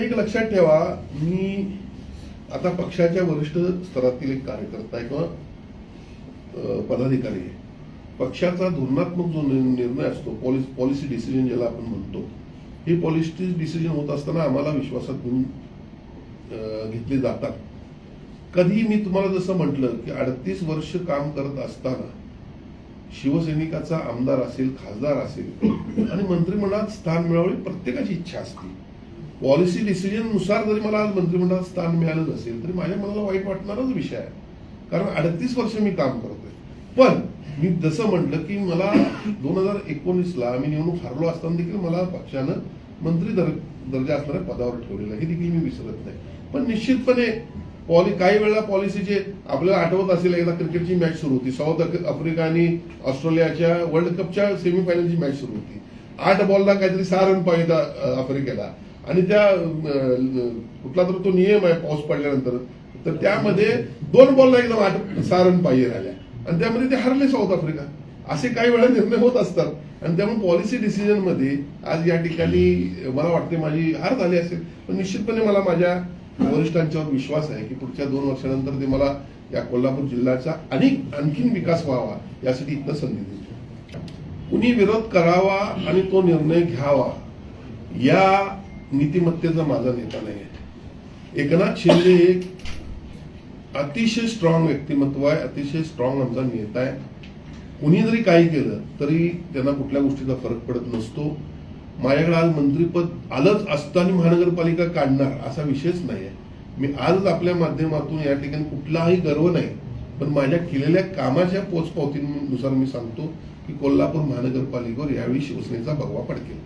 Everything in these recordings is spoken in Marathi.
एक लक्षात ठेवा मी आता पक्षाच्या वरिष्ठ स्तरातील एक कार्यकर्ता आहे किंवा पदाधिकारी आहे. पक्षाचा धोरणात्मक जो निर्णय असतो पॉलिस पॉलिसी डिसिजन ज्याला आपण म्हणतो हे पॉलिसी डिसिजन होत असताना आम्हाला विश्वासात घेऊन घेतले जातात. कधी मी तुम्हाला जसं म्हटलं की अडतीस वर्ष काम करत असताना शिवसैनिकाचा आमदार असेल खासदार असेल आणि मंत्रिमंडळात स्थान मिळवणे प्रत्येकाची इच्छा असते. पॉलिसी डिसिजननुसार जरी मला आज मंत्रिमंडळात स्थान मिळालं नसेल तरी माझ्या मनाला वाईट वाटणारच विषय आहे. कारण अडतीस वर्ष मी काम करतोय. पण मी जसं म्हटलं की मला दोन हजार एकोणीसला मी निवडणूक हरलो असताना देखील मला पक्षानं मंत्री दर दर्जा असणाऱ्या पदावर ठेवलेलं आहे. हे देखील मी विसरत नाही. पण निश्चितपणे पॉली काही वेळेला पॉलिसीचे आपल्याला आठवत असेल एकदा क्रिकेटची मॅच सुरू होती. साऊथ आफ्रिका आणि ऑस्ट्रेलियाच्या वर्ल्ड कपच्या सेमीफायनलची मॅच सुरू होती. आठ बॉलला काहीतरी सहा रन पाहिजे आफ्रिकेला. आणि त्या कुठला तर तो नियम आहे पाऊस पडल्यानंतर. तर त्यामध्ये दोन बॉलला एकदम आठ सहा रन पाहिजे राहिल्या आणि त्यामध्ये ते हरले साऊथ आफ्रिका असे काही वेळा निर्णय होत असतात. आणि त्यामुळे पॉलिसी डिसिजनमध्ये आज या ठिकाणी मला वाटते माझी हार झाली असेल. पण निश्चितपणे मला माझ्या वरिष्ठांच्यावर विश्वास आहे की पुढच्या दोन वर्षानंतर ते मला या कोल्हापूर जिल्ह्याचा अनेक आणखीन विकास व्हावा यासाठी इथं संधी देतो कुणी विरोध करावा आणि तो निर्णय घ्यावा या नीतिमत्तेचा माझा नेता नाही आहे एकनाथ शिंदे एक अतिशय स्ट्रॉंग व्यक्तिमत्व आहे अतिशय स्ट्रॉंग आमचा नेता आहे. कुणी जरी काही केलं तरी त्यांना कुठल्या गोष्टीचा फरक पडत नसतो. माझ्याकडे आज मंत्रीपद आलंच असताना महानगरपालिका काढणार असा विषयच नाही आहे मी आजच आपल्या माध्यमातून या ठिकाणी कुठलाही गर्व नाही पण माझ्या केलेल्या कामाच्या पोचपावतीनुसार मी सांगतो की कोल्हापूर महानगरपालिकेवर यावेळी शिवसेनेचा भगवा पडकेल.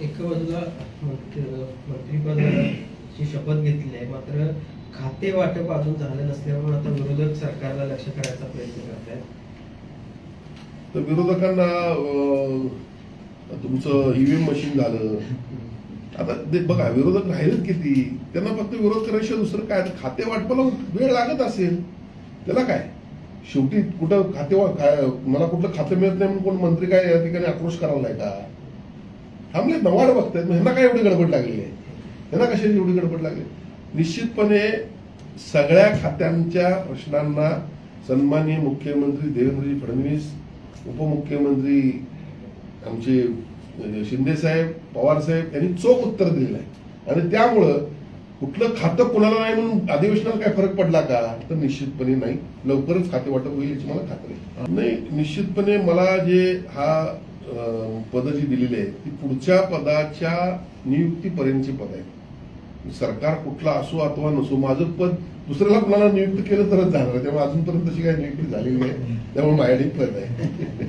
एका बाजूला मंत्री- मंत्रिपदाची शपथ घेतली आहे. मात्र खाते वाटप अजून झालं नसल्यामुळे आता विरोधक सरकारला लक्ष करायचा प्रयत्न करत आहेत तर विरोधकांना तुमचं ईव्हीएम मशीन झालं. आता ते बघा विरोधक राहिलेत किती त्यांना फक्त विरोध करायशिवाय दुसरं काय? खाते वाटपाला वेळ लागत असेल. त्याला काय? शेवटी कुठं खाते वा- काय मला कुठलं खातं मिळत नाही म्हणून कोण मंत्री काय या ठिकाणी आक्रोश करायला का थांबले नवाड बघतायत. मग ह्यांना काय एवढी गडबड लागली आहे? ह्यांना कशाची एवढी गडबड लागली निश्चितपणे सगळ्या खात्यांच्या प्रश्नांना सन्माननीय मुख्यमंत्री देवेंद्रजी फडणवीस उपमुख्यमंत्री आमचे शिंदेसाहेब पवारसाहेब पवार साहेब यांनी चोख उत्तर दिलेलं आहे. आणि त्यामुळं कुठलं खातं कुणाला नाही म्हणून अधिवेशनाला काय फरक पडला का? तर निश्चितपणे नाही. लवकरच खाते वाटप होईल याची मला खात्री नाही निश्चितपणे मला जे हा पद जी दिलेली आहे ती पुढच्या पदाच्या नियुक्तीपर्यंतची पद आहे सरकार कुठला असो अथवा नसो माझं पद दुसऱ्याला कुणाला नियुक्त केलं तरच जाणार त्यामुळे अजूनपर्यंत तशी काही नियुक्ती झालेली नाही. त्यामुळे माझ्याकडे पद आहे.